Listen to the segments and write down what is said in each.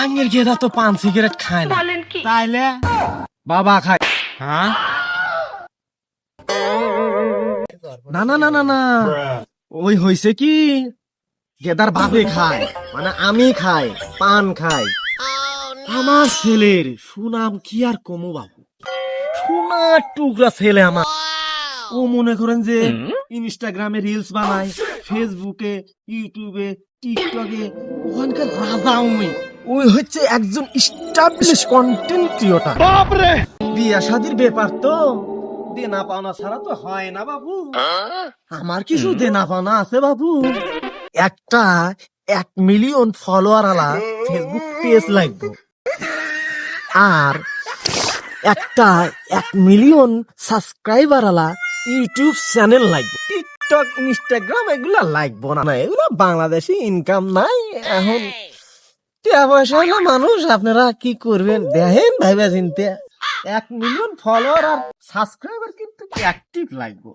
আঙ্গের গেদা তো পান সিগারেট খায় না। তাইলে? বাবা খায়। হ্যাঁ? না না না না না। ওই হইছে কি? গেদার বাপে খায় মানে আমি খাই পান খাই। আমার ছেলের সুনাম কি আর কমু বাবু? সোনার টুকরা ছেলে আমার। ও মনে করেন যে ইনস্টাগ্রামে রিলস বানায় ফেসবুকে ইউটিউবে টিকটকে ওখানকার রাজা উমি। ওই হচ্ছে একজন স্টাবলিশ কন্টেন্ট ক্রিয়েটর বিয়া শাদির ব্যাপার তো। দেনা পাওনা ছাড়া তো হয় না বাবু। আমার কিছু দেনা পাওনা আছে বাবু। একটা এক মিলিয়ন ফলোয়ার আলা ফেসবুক পেজ লাগবে। আর একটা এক মিলিয়ন সাবস্ক্রাইবার আলা ইউটিউব চ্যানেল লাগবে। টিকটক ইনস্টাগ্রাম এগুলা লাগবো না। এগুলো বাংলাদেশি ইনকাম নাই। এখন হলে মানুষ, আপনারা কি করবেন? দেখেন চিনতে। এক মিলিয়ন ফলোয়ার আর সাবস্ক্রাইবার কিন্তু অ্যাক্টিভ লাগবে।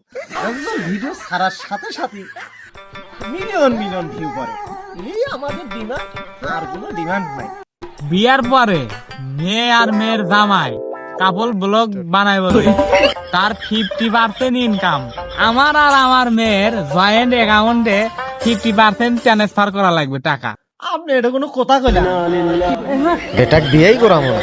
ভিডিও সাথে সাথে মিলিয়ন মিলিয়ন ভিউ করে। এই আমাদের ডিমান্ড আর কোনো ডিমান্ড নাই। বিয়ার পরে মেয়ে আর মেয়ের জামাই কাপল ব্লগ বানাই বলে। তার ফিফটি পার্সেন্ট ইনকাম আমার আর আমার মেয়ের জয়েন্ট অ্যাকাউন্টে ফিফটি পার্সেন্ট ট্রান্সফার করা লাগবে টাকা। আপনি এটা কোনো কথা কইলেন এটা দিয়েই করাবো না।